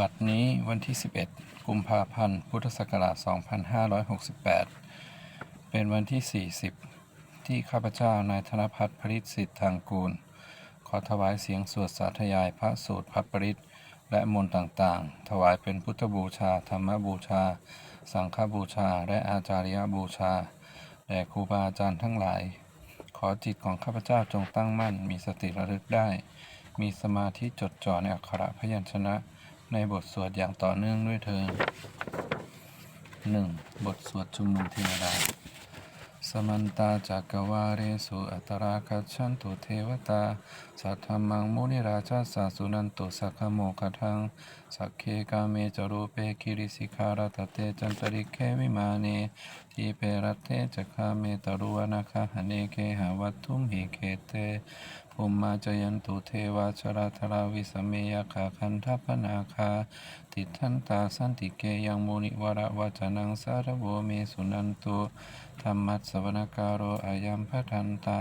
บัดนี้วันที่ 11 กุมภาพันธ์ พุทธศักราช 2568 เป็นวันที่ 40 ที่ข้าพเจ้านายธนพัฒน์พริตสิทธิ์ทางกูล ขอถวายเสียงสวดสาธยายพระสูตรพระปริตและมนต์ต่างๆ ถวายเป็นพุทธบูชา ธรรมบูชา สังฆบูชา และอาจาริยบูชา แด่ครูบาอาจารย์ทั้งหลาย ขอจิตของข้าพเจ้าจงตั้งมั่น มีสติระลึกได้ มีสมาธิจดจ่อในอักขระพยัญชนะ ในบทสวดอย่างต่อเนื่องด้วยเธอหนึ่งบทสวดชุมนุมเทวดา สมันตาจักรวาเรสุอัตราคัจฉันตุเทวตา สัทธมมังมุนิราชาสาสุนันตุสักขโมคทัง สักเคกาเมจรูเปกิริสิคารตเตจันตริเควิมาเนทีเปรตเตจักขาเมตรุวนาคหเนเคหาวัตถุมหิเคเต ภูมิมาจยันตุเทวาชราธราวิสเมยขาคันทัพนาคา ติทันตาสันติเกยังมุนิวระวจนังสารโวเมสุนันตุธรรมัสสวนการโรอายัมพทันตา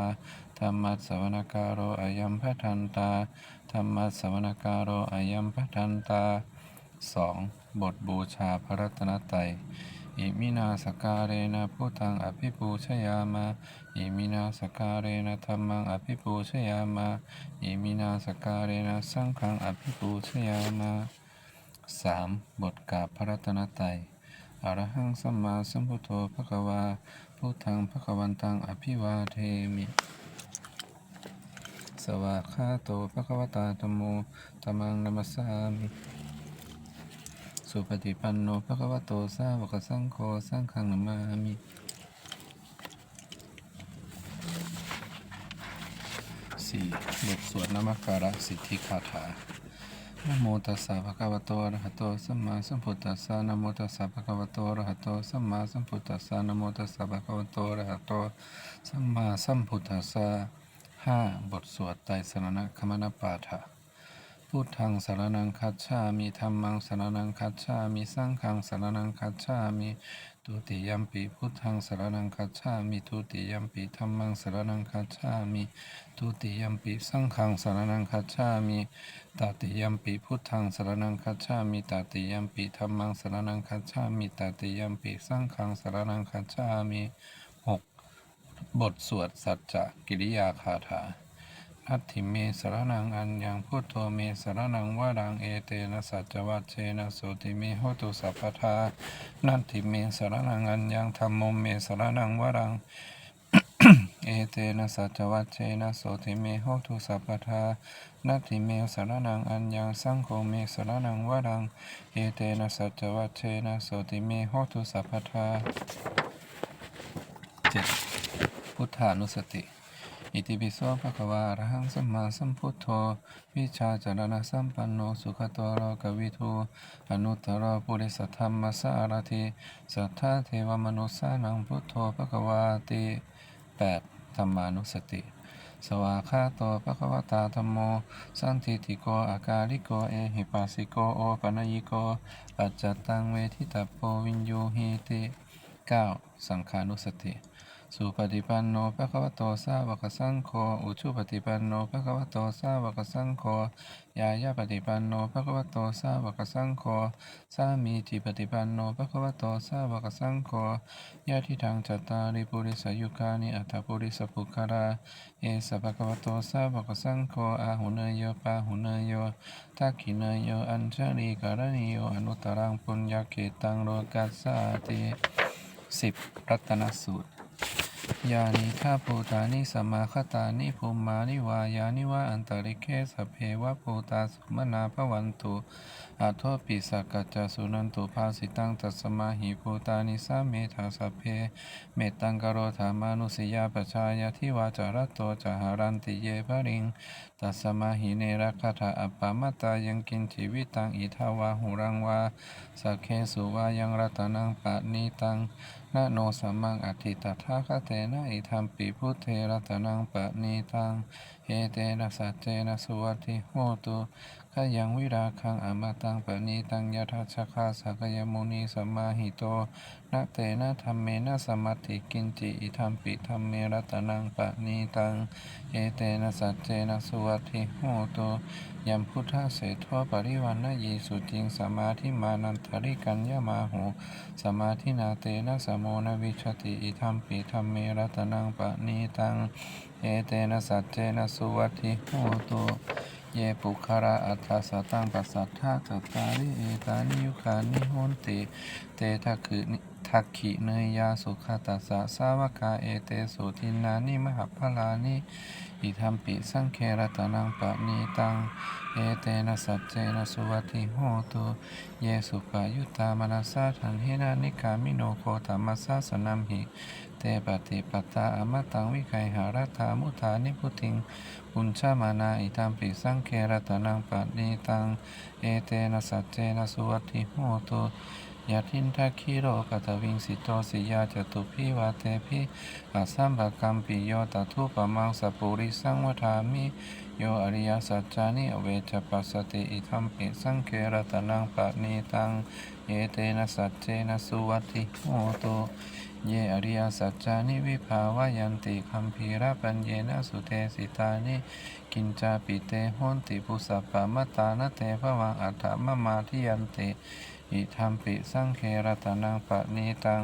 ธรรมัสสวนการโรอายัมพทันตาธรรมัสสวนการโรอายัมพทันตาสองบทบูชาพระรัตนตรัย อิมินาสการเรนะพุทธังอภิปูชยามา อิมินาสการเรนะธรรมังอภิปูชยามา อิมินาสการเรนะสังฆังอภิปูชยามาสามบทกาบพระรัตนตรัยอรหังสัมมาสัมพุทโธภะคะวาพุทธังภะคะวันตังอภิวาเทมิ สวากขาโตภะคะวตาธโมธัมมังนัมสสามิ สุปฏิปันโนภะคะวะโตสาวกสังโฆสังฆังนมามิสี่บทสวดนมักการะสิทธิคาถานโมตัสสะภะคะวะโตอะระหะโตสัมมาสัมพุทธัสสะนโมตัสสะภะคะวะโตอะระหะโตสัมมาสัมพุทธัสสะนโมตัสสะภะคะวะโตอะระหะโตสัมมาสัมพุทธัสสะห้าบทสวดไตรสรณะคมนปาฐะ พุทธังสารนังคัจฉามิธัมมังสารนังคัจฉามิสังฆังสารนังคัจฉามิทุติยัมปิพุทธังสารนังคัจฉามิทุติยัมปิธัมมังสารนังคัจฉามิทุติยัมปิสังฆังสารนังคัจฉามิตติยัมปิพุทธังสารนังคัจฉามิตติยัมปิธัมมังสารนังคัจฉามิตติยัมปิสังฆังสารนังคัจฉามิหกบทสวดสัจจกิริยาคาถา นัตถิเมสรนังอัญญังพุทโธเมสรนังวารังเอเตนะสัจจวัชเชนะโสติเมโหตุสัพพทานัตถิเมสรนังอัญญังธรรมมเมสรนังวารังเอเตนะสัจจวัชเชนะโสติเมโหตุสัพพทานัตถิเมสรนังอัญญังสังโฆเมสรนังวารัง เอเตนะสัจจวัชเชนะโสติเมโหตุสัพพทาเจ็ดพุทธานุสติ อิติปิโสภะคะวาอะระหังสัมมาสัมพุทโธ วิชาจารณะสัมปันโนสุขโตโรกวิทูอนุตตรปุริสธรรมสารถิสัทธาเทวมนุสานังพุทโธภะคะวาติแปดธรรมานุสติ สวากขาโตภะคะวตาธัมโม สันทิติโกอาการิโกเอหิปัสสิโกโอปัญญิโก ปัจจตังเวทิตาโปวินยูหิติเก้าสังขานุสติ สุปฏิปันโนภะคะวะโตสาวกสังโฆอุชุปฏิปันโนภะคะวะโตสาวกสังโฆยายาปฏิปันโนภะคะวะโตสาวกสังโฆสามีจิปฏิปันโนภะคะวะโตสาวกสังโฆยะทิทางจัตตาริปุริสยุคานิอัตถปุริสปุคาราเอสะภะคะวะโตสาวกสังโฆอาหุเนยโยปาหุเนยโยทักขิเนยโยอัญชลีการณิโยอนุตตรังปุญญาเกตังโลกัสสาติสิบรัตนสูตร ยานิทาภูตานิสมาคตานิภูมานิวายานิวาอันตริเคสเพวะภูตาสุมนาภวันตุอาโทปิสักกัจจสุนันตุภาสิตังตัสมาหิภูตานิสาเมธาสเพ เมตังกโรธามานุสยาปชายาทิวาจารตโตจหารันติเยภริงตัสมาหิเนรคาถาอัปปามตายังกินชีวิตังอิทาวาหุรังวาสักเคสุวายังรัตนังปะนีตัง นะโนสัมมังอธิตถาคเตนะอิธรรมปิพุทเทรัตนังปะนีตังเอเตนะสัจเจนะสุวัติโหตุขยังวิราคังอมตังปะนีตังยทัชคาสักยมุนีสัมมาหิโต นะเตนะธรรมเมนะสมัติกินจิอิทัมปิธรรมเมรัตนังปะนีตัง เอเตนะสัจเจนะสุวัติโหตุยัมพุทธเสโทปริวันนะเยสุจิงสมาธิมานันทริกัญญามาโหสมาธินาเตนะสมโมนวิชติอิทัมปิธรรมเมรัตนังปะนีตัง เอเตนะสัจเจนะสุวัติโหตุเยปุคาระอัฏฐสตังปัสสัทธาจัตตาริเอตานิยุคานิโหนติ เตทักขินิ ทักขิเนยยาสุขตัสสะสาวกาเอเตสุทินานิมหพลานิอิทัมปิสังเครตนังปะนีตัง เอเตนะสัจเจนะสุวัติโหตุเยสุปายุตามนัสสะทันหินานิกามิโนโคตมัสสะสนัมหิ เตปฏิปตาอมตังวิไคหารัตามุทานิพุติงปุญชามานาอิตัมปิสังเครตนังปะนีตัง เอเตนะสัจเจนะสุวัติโหตุ ยะทินทักขิโรกัตวิงสิโตสิยาจตุพิวาเตพิอาสัมภกัมปิโยตทุปมังสปุริสังวทามิโยอริยสัจจานิเวจปัสสติอิทัมปิสังเครตนังปะนีตังเอเตนะสัจเจนะสุวัติโหตุเยอริยสัจจานิวิภาวายันติคัมภีระปัญเยนะสุเทสิตานิกินจาปิเตโหนติปุสัพปะมตตานะเตภวังอัฏฐมมาทิยันติ อิทัมปิสังเครตนังปะนีตัง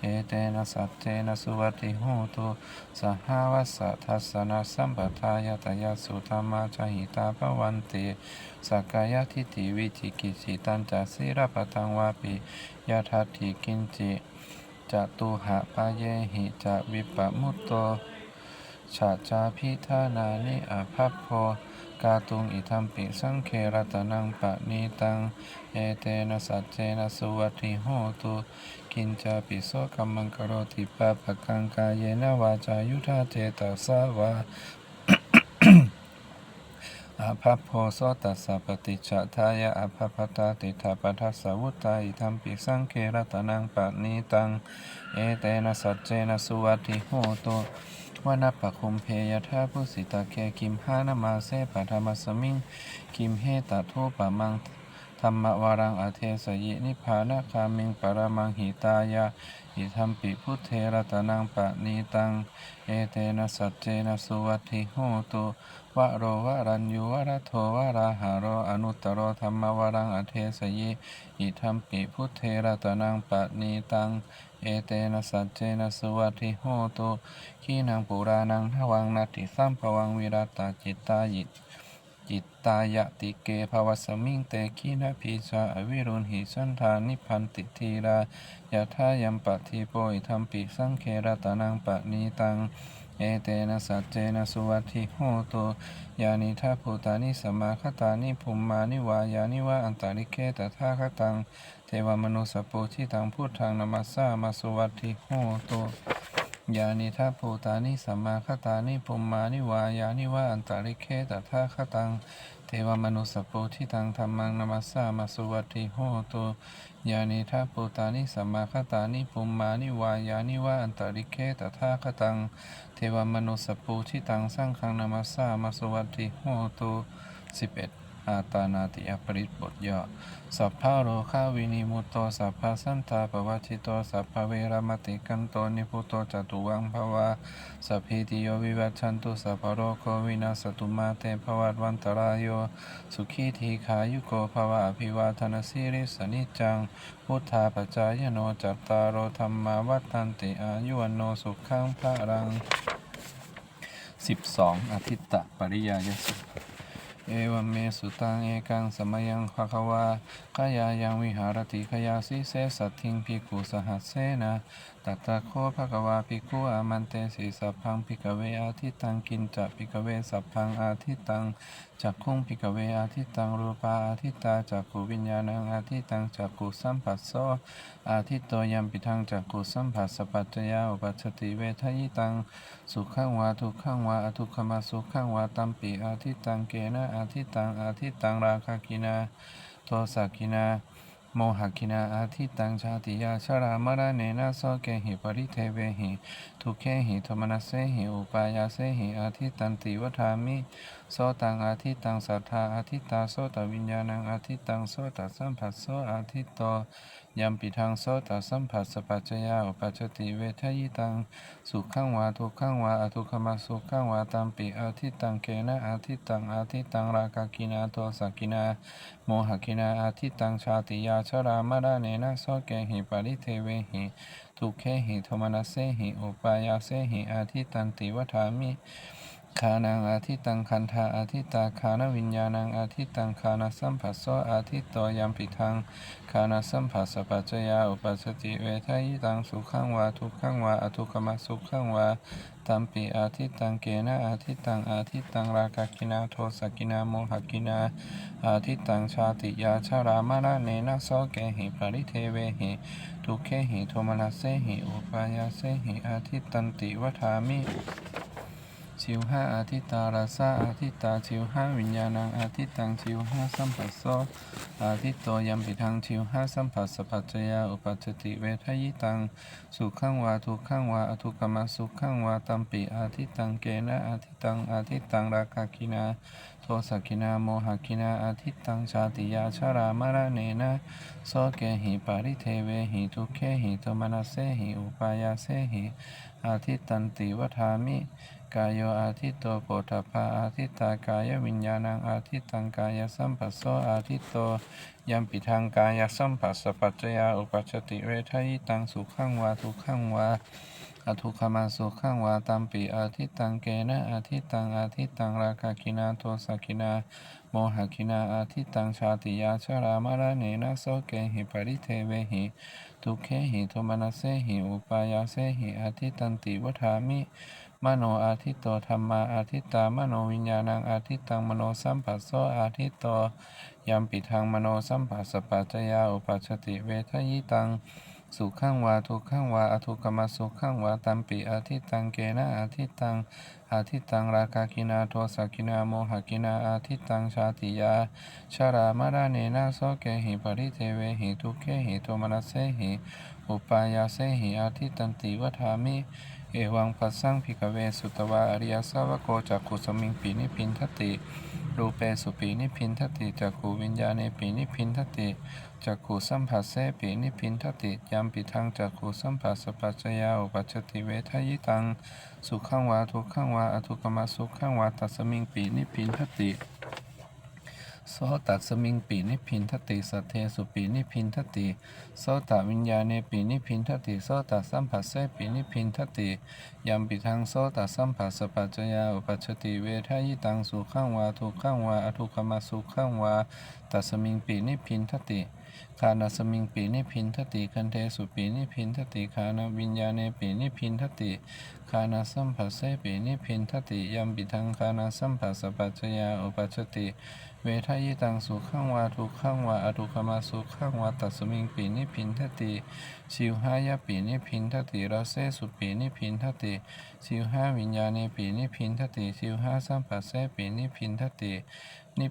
เอเตนะสัจเจนะสุวัตถิโหตุสหวัสสะทัสสนะสัมปทายตยาสุธรรมาจหิตาภวันติสกายทิฏิวิจิกิจิตันจัสิรปตังวาปิยะทัตถิกินจิจตุหะปะเยหิจะวิปปมุตโตชาจาพิธานานิอาภัพโพาตุงอิทัมปิสังเครตนังปะนีตัง เอเตนะสัจเจนะสุวัติโหตุกินจาปิโสกัมมังกโรติปะปะกังกายเยนะวาจายุทธาเจตสาวาอาภัพโพโสตัสสะปฏิจจทายะอาภัพตาติถาปัสสวุตตาอิทัมปิสังเครตนังปะนีตัง เอเตนะสัจเจนะสุวัติโหตุ วนาปะคุมเพยทาพุสิตาเคกิมหานามาเสปะธรรมสมิง กิมเฮตะโทปะมังธรรมวารังอเทสยินิพานะคามิงปรมังหิตายะอิทัมปิพุทเทระตนังปะนีตัง เอเตนะสัจเจนะสุวัติโหตุวะโรวะรัญญูวะระโทวะราหาโรอนุตตโรธรรมวารังอเทสยิอิทัมปิพุทเทระตนังปะนีตัง เอเตนะสัจเจนะสุวัติโหตุขีนังปุรานังทวังนาติสัมภวังวิรัตตาจิตตายิจิตตายะติเกภวสมิงเตขีนะพีชาอวิรุณหิสันธานิพันติทีรายะทายัมปะทีโปอิทัมปิสังเครตนังปะนีตัง เอเตนะสัจเจนะสุวัติโหตุยานิทัพพุตานิสมาคตานิภูมานิวายานิวะอันตาริเคตถาคตัง เทวมนุสสปุชิตังพุทธังนามัสามาสุวัตถิโหตุยานิทัพพุตานิสัมมาคตานิภูมานิวายานิวะอันตาริเคตถาคตัง เทวมนุสสปุชิตังธรรมังนามัสามาสุวัตถิโหตุยานิทัพพุตานิสัมมาคตานิภูมานิวายานิวะอันตาริเคตถาคตัง เทวมนุสสปูชิตังสร้างคังนามาสามาสวัติโหตุสิบเอ็ด อาตานาติอปริตบทย่อ สัพพะโรคาวินิมุตโต สัพพะสันตาปวัชิโต สัพพะเวรมติกันโต นิพุโตจตุวังภวาสัพพิติโยวิวัชชันตุสัพพะโรโควินาสตุมาเตภวัตวันตรายโย สุขีทีขายุโกภวะอภิวาทนาสิริสนิจัง พุทธาปจายโนจัตตารโอธรรมาวัฏันติอายุวันโนสุขังพระรังสิบสองอาทิตตปริยายสุ เอวัมเมสุตังเอกังสมยังภควาขยายังวิหารติขยาสิเสสัตทิงพิกุสหัสเสนะ ตัตตะโคภควาภิกขุอามันเตสีสัพพังพิกเวอาทิตังกินจะพิกเวสัพพังอาทิตังจักขุงพิกเวอาทิตังรูปาอาทิตาจักขุวิญญาณังอาทิตังจักขุสัมผัสโสอาทิตโตยัมปิทังจักขุสัมผัสสปัจจยาอุปัชติเวทยิตังสุขังวาทุกขังวาอทุกขมาสุขังวาตัมปิอาทิตังเกนะอาทิตังอาทิตังราคากินาโทสักินา โมหกินาอาทิตังชาติยาชรามรณเนนสโสเกหิปริเทเวหิทุเคหิโทมนัสเสหิอุปายาเสหิอาทิตันติวทามิโสตังอาทิตังสัทธาอาทิตาโสตวิญญาณังอาทิตังโสตสัมผัสโสอาทิตโตยัมปิทังโสตสัมผัสสปัจจยาอุปัชชติเวทยิตังสุขังวาทุกขังวาอทุขมาสุขังวาตัมปิอาทิตังเกนะอาทิตังอาทิตังราคะกินาโทสักกินาโมหกินาอาทิตังชาติยาชรามรณเนนะโสเกหิปริเทเวหิทุกเขหิโทมนัสเสหิอุปายาเสหิอาทิตันติวัฏามิ คานังอาทิตังคันธาอาทิตาคานวิญญาณังอาทิตังคานาสัมผัสโสอาทิตโตยัมปิทังคานาสัมผัสสปัจจยาอุปัสสติเวทายตังสุขังวาทุกขังวาอทุกขมสุขังวาตัมปิอาทิตังเกนะอาทิตังอาทิตังราคะกินาโทสกินาโมหกินาอาทิตังชาติยาชารามรณเนนะโสเกหิปริเทเวหิทุกเขหิโทมนัสเสหิอุปายาเสหิอาทิตันติวัฏามิ ชิวห้าอาทิตาราซาอาทิตาชิวห้าวิญญาณังอาทิตังชิวห้าสัมผัสโสอาทิตโตยัมปิทังชิวห้าสัมผัสสปัจจยาอุปัชชติเวทยิตังสุขังวาทุกขังวาอทุกมาสุขังวาตัมปิอาทิตังเกนะอาทิตังอาทิตังราคากินาโทสักกินาโมหกินาอาทิตังชาติยาชารามรณเนนะโสเกหิปาริเทเวหิทุกเขหิโทมนัสเสหิอุปายาเสหิ อาทิตันติวัฏามิ กายโยอาทิตโตโพธพาอาทิตตากายวิญญาณังอาทิตตังกายสัมปัสโสอาทิตโตยัมปิทังกายสัมปัสสปัจจยาอุปัชติเวทายตังสุขังวาทุขังวาอทุขมาสุขังวาตัมปิอาทิตตังเกนะอาทิตตังอาทิตตังราคากินาโทสกินา มหกินาอาทิตังชาติยาชรามารเนนะโสเกหิปริเทเวหิทุเขหิโทมนัสเสหิอุปายาเสหิอาทิตันติวัฏามิมโนอาทิตโตธรรมาอาทิตามโนวิญญาณังอาทิตังมโนสัมผัสโสอาทิตโตยัมปิทังมโนสัมผัสสะปัจจยาอุปัชชติเวทยิตัง สุขังวาทุกขังวาอทุกขมาสุขังวาตัมปิอาทิตังเกนะอาทิตังอาทิตังราคากินาโทสกินาโมหกินาอาทิตังชาติยาชารามรณเนนะโสเกหิปริเทเวหิทุเขหิโทมนัสเสหิอุปายาเสหิอาทิตันติวัฏามิเอวังปัสสังพิกเวสุตวาอริยสาวโกจักขุสมิงปีนิพินทติรูเปสุปีนิพินทติจักขูวิญญาณปีนิพินทติ จักขูสัมผัสเสปีนิพินทติยามปิทังจักขูสัมผัสสปัจจยาอุปัชชติเวทยิตัง สุขังวาทุขังวาอทุกมาสุขังวาตัสมิงปีนิพินทติโสตัสมิงปีนิพินทติสัทเทสุปีนิพินทติโสตวิญญาณปีนิพินทติโสตสัมผัสเสปีนิพินทติยัมปิทังโสตสัมผัสสปัจจยาอุปัชชติเวทายตังสุขังวาทุขังวาอทุกมาสุขังวาตัสมิงปีนิพินทติ คานาสมิงปีนิพินทติคันเทสุปีนิพินทติคานาวิญญาณปีนิพินทติคานาสัมผัสเสปีนิพินทติยัมปิทังคานาสัมผัสปัจจยาอุปัชติ เวทายตังสุขังวาทุกขังวาอทุกขมาสุขังวาตัสมิงปีนิพินทติชิวหายปีนิพินทติราเสสุปีนิพินทติชิวหาวิญญาณปีนิพินทติชิวหาสัมปัสเสปีนิพินทตินิ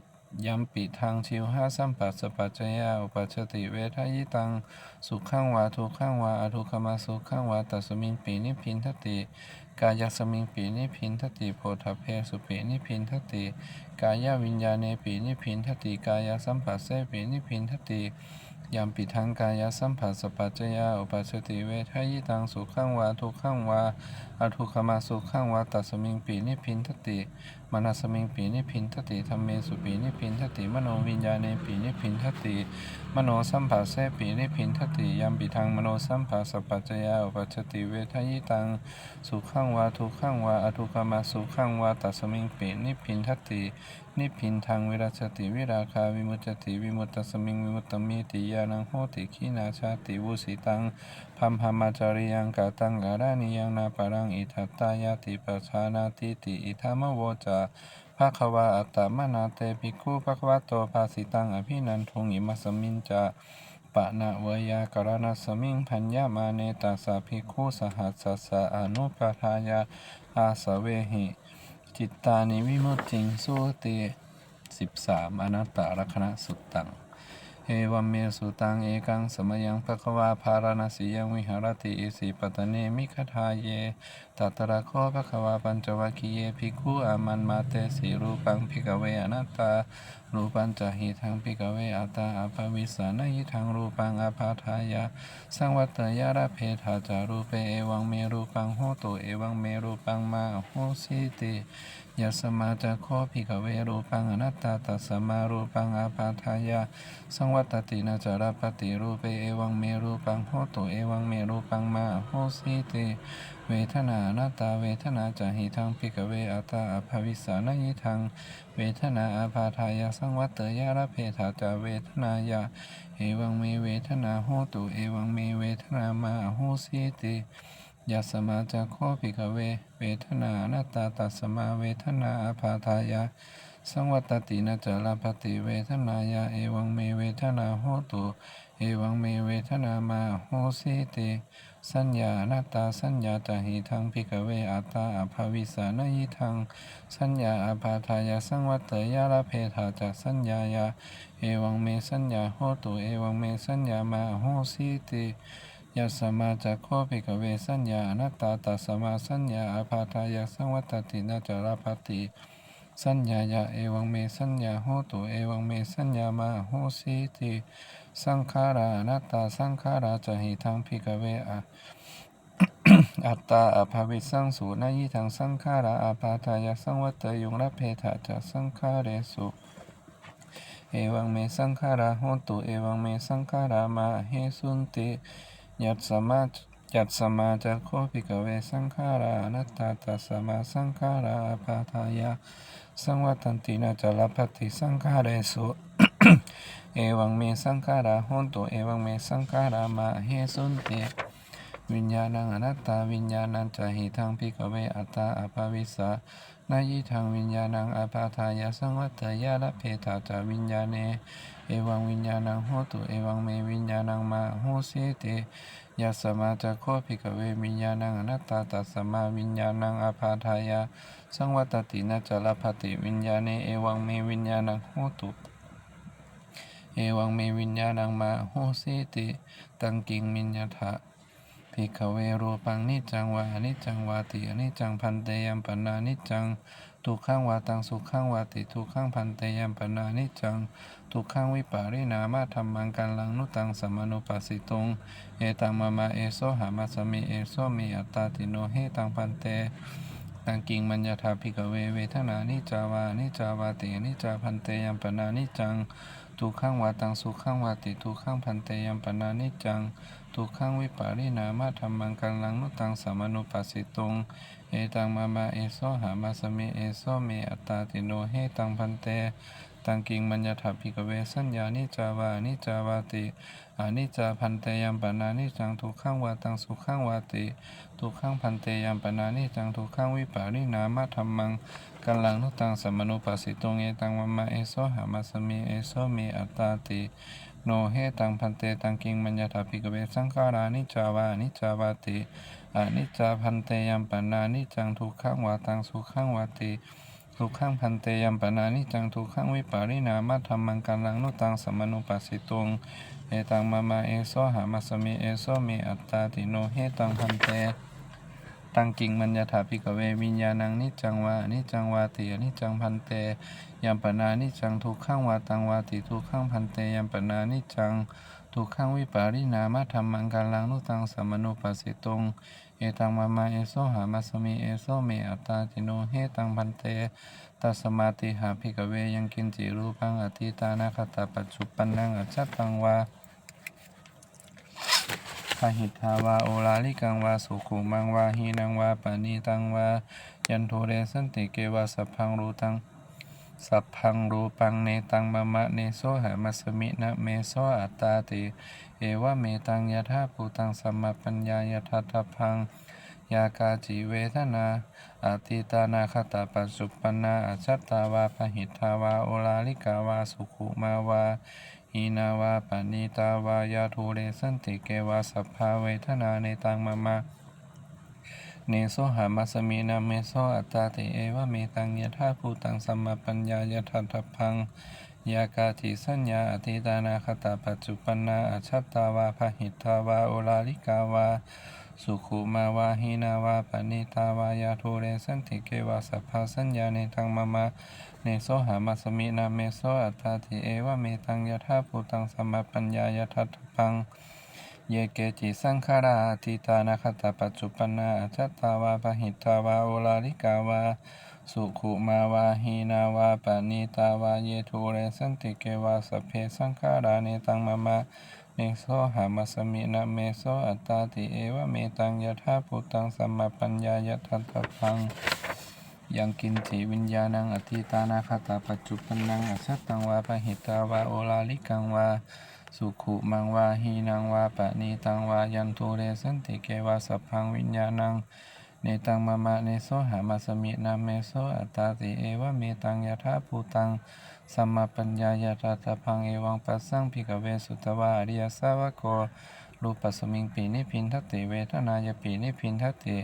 ยัมปิทางชิวห้าสัมปัสสปัจจยาอุปัชติเวทยิตัง สุขังวาทุขังวาอทุขมาสุขังวาตัสมิงปีนิพินทติ กายสมิงปีนิพินทติโพธเพสุปีนิพินทติ กายวิญญาณปีนิพินทติกายสัมผัสเสปีนิพินทติยามปิทังกายสัมผัสสปัจจยาอุปัชติเวทยิตังสุขังวาทุขังวาอทุกขมาสุขังวาตัสมิงปีนิพินทติมนัสมิงปีนิพินทติธรรมเมสุปีนิพินทติมโนวิญญาณปีนิพินทติมโนสัมผัสเสปีนิพินทติยามปิทังมโนสัมผัสสะปัจจยาอุปัชติเวทยิตังสุขังวาทุกขังวาอทุกขมาสุขังวาตัสมิงปีนิพินทตินิพินทางวิรัชติวิราคาวิมุตติวิมุตตสมิงวิมุตตมีติยานังโหติขีนาชาติวุสิตังพัมพมาจาริยังกาตังการานิยังนาปารังอิทัตตายาติปัชานาติติอิธามโวจาภะคะวะอัตตมนาเตภิกขุภะคะวะโตภาสิตังอภินันทุงอิมัสมินจาปะนะเวยากรณสมิงพัญญามาเนตัสสะภิกขุสหัสสสะอนุปทายาอาสเวหิจิตตานิวิมุตติงสุติสิบสามอนัตตลักษณะสุตตัง เอวัมเมสุตังเอกังสมยังภควาภารณสียังวิหารติอิสิปตเนมิคทาเยตัตระโคภควาปัญจวัคคีเยภิกขุอามันมาเตสีรูปังภิกเวอนัตตา รูปัญจหิทังพิกเวอัตตาอภวิสานหิทังรูปังอภาทายาสังวัตยาระเพทาจารูเปเอวังเมรูปังโหตุเอวังเมรูปังมาโหสิติยัสมาจะโคพิกเวรูปังอนัตตาตัสสมารูปังอภาทายาสังวัตตินาจารปฏิรูเปเอวังเมรูปังโหตุเอวังเมรูปังมาโหสิติ เวทนาอนัตตาเวทนาจะหิทังพิกเวอัตาอภวิสานิทัง เวทนาอาพาทายาสังวัตเตยาระเพทาจาเวทนายาเอวังเมเวทนาโหตุเอวังเมเวทนามาโหสิติยัสมาจะโคภิกเว เวทนาอนัตตาตัสสมาเวทนาอาพาทายาสังวัตตินาจาราปติเวทนายาเอวังเมเวทนาโหตุ เอวังเมเวทนามาโหสิติ สัญญาอนัตตาสัญญาจะหิทังภิกเวอัตตาอภาวิสานหิทัง สัญญาอาภาทายาสังวัตเตยาลาเพทาจากสัญญายา เอวังเมสัญญาโหตุเอวังเมสัญญามาโหสิติยัสมาจากโคภิกเวสัญญาอนัตตาตัสมาสัญญาอาภาทายาสังวัตตินาจาราปติสัญญายาเอวังเมสัญญาโหตุเอวังเมสัญญามาโหสิติ สังขารานัตตาสังขาราจะหิทังภิกเวอะอัตตาอภาวิสังสูนายิทังสังขาราอาปาทายาสังวัตเตยุงละเพทาจะสังขาเรสุเอวังเมสังขาราโหตุเอวังเมสังขารามาเฮสุนติยัตสมายัตสมาจะโคภิกเวสังขารานัตตาตัสมาสังขาราอาปาทายาสังวัตันตินาจลพัตติสังขาเรสุ เอวังเมสังขาราโหตุเอวังเมสังขารามาเฮสุนติวิญญาณังอนัตตาวิญญาณังจะหิทังพิกเวอัตตาอภาวิสานายิทังวิญญาณังอภาทายาสังวัตยาละเพทาจาวิญญาเน เอวังวิญญาณังโหตุเอวังเมวิญญาณังมาโหสิติยัสสมาจะโคภิกเววิญญาณังอนัตตาตัสสมาวิญญาณังอภาทายาสังวัตตินาจลภติวิญญาเนเอวังเมวิญญาณังโหตุ เอวังเมวิญญาณังมาโหสิติ ตังกิงมิญญาทะภิกขเวรูปังนิจังวานิจังวาติอนิจังพันเตยัมปนานิจังทุกขังวาตังสุขังวาติทุกขังพันเตยัมปนานิจังทุกขังวิปารินามาธรรมังกันลังนุตังสมนุปัสสิตุงเอตังมามาเอโซหามาสมิเอโซมิอัตตาติโนเฮตังพันเตตังกิงมัญญาธาภิกขเวเวทนานิจาวานิจาวาตินิจาพันเตยัมปนานิจัง ทุกขังวาตังสุขังวาติทุกขังพันเตยัมปนานิจังทุกขังวิปารินามาธรรมังกัลลังนุตังสามนุปัสสิตุงเอตังมามาเอโซหามาสมิเอโซเมอัตตาติโนเฮตังพันเตตังกิงมัญญาถาภิกเวสัญญานิจาวานิจาวาติอานิจจาพันเตยัมปนานิจังทุกขังวาตังสุขังวาติ ทุกขังพันเตยัมปนานิจังทุกขังวิปารินามาธรรมังกัลลังนุตังสามนุปัสสิตุงเอตังมามาเอโซหามาสมิเอโซเมอัตตาติโนเฮตังพันเตตังกิงมัญญาถาภิกเวสังขารานิจาวานิจาวาติอนิจจาพันเตยัมปนานิจังทุกขังวาตังสุขังวาติทุกขังพันเตยัมปนานิจังทุกขังวิปารินามาธรรมังกัลลังนุตังสมนุปัสสิตุง ตังมามาเอโซหามาสมิเอโซเมอัตตาติโนเฮตังพันเตตังกิงมัญญาถาภิกเววิญญาณังนิจังวานิจังวาติอนิจังพันเตยัมปนานิจังทุกขังวาตังวาติทุกขังพันเตยัมปนานิจังทุกขังวิปารินามาธรรมังกัลลังนุตังสัมนุปัสสิตุงเอตังมามาเอโซหามาสมิเอโซเมอัตตาติโนเฮตังพันเตตัสมาติหาภิกเวยังกินจิรูปังอธิตานาคตาปัจจุปันนังอัจฉตังวา พหิทาวาโอลาลิกังวาสุขุมังวาหีนังวาปานีตังวา ยันโทเรสันติเกวาสัพพังรูตังสัพพังรูปังเนตังมะมะเนโซหามัสมินะเมโซอัตตาติเอวะเมตังยะธาภูตังสัมมาปัญญายะทัตถพังยากาจิเวทนาอาติตานาคตาปัจจุปนาอัจฉตาวาพหิทาวาโอลาลิกาวาสุขุมาวา หีนาวาปณิตาวายาทูเรสันติเกวาสัพพาเวทนาในตังมามาเนโซหามาสมีนาเมโซอัตตาติเอวะเมตังยะธาภูตังสัมมาปัญญายะทัตพังยากาติสัญญาอธิตานาคตาปัจจุปนาอัจฉตาวาพหิทาวาโอลาลิกาวาสุขุมาวาหินาวาปณิตาวายาทุเรสันติเกวาสัพพาสัญญาเนตังมามา เนโสหามาสมินาเมโสอัตตาติเอวะเมตังยถาภูตังสมปัญญายทัตพัง เยเกจิสังขาราทิตานาคตาปัจจุปนาอัจตาวาปหิตาวาโอลาลิกาวา สุขุมาวาหีนาวาปณิตาวาเยทุเรสันติเกวาสเพสังขาราเนตังมามาเนโสหามาสมินาเมโสอัตตาติเอวะเมตังยถาภูตังสมปัญญายทัตพัง ยังกินจิวิญญาณังอธิตานาคตาปัจจุปนังอัจฉตังวาปหิตาวาโอลาลิกังวาสุขุมังวาหีนังวาปะนีตังวายันทุเรสันติเกวาสัพพังวิญญาณังเนตังมะมะเนโสหามาสมินาเมโสอัตตาติเอวะเมตังยถาภูตังสัมมาปัญญายทัตถพังเอวังปัสสังพิกเวสุตวาอริยสาวโกรูปสมิงปีนิพินทติเวทนายปีนิพินทติ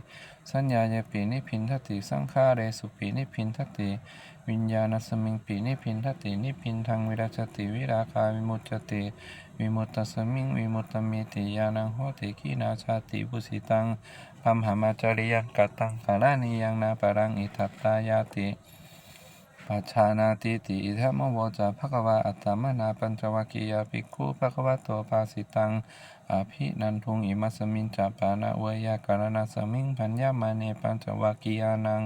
สัญญายปีนิพินทติ สังขาเรสุปีนิพินทติ วิญญาณสมิงปีนิพินทติ นิพินทังวิราชติวิราคาวิมุตจติ วิมุตตสมิงวิมุตตมิติยานังโหติขีนาชาติบุสิตังพัมหามาจริยังกัตังกาลานิยังนาปรังอิทัตตายาติปัจฉานาติติอิทัมโวจาภควาอัตตมนาปัญจวัคคียาภิกขุภควะโตภาสิตัง อภินันทุงอิมัสมินจาปานะเวยากรณาสมิงพัญญามาเนปัญจวากียานัง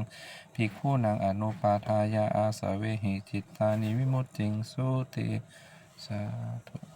ภิกขุนังอนุปาทายาอาสาเวหิจิตตานิวิมุตติงสุติสาธุ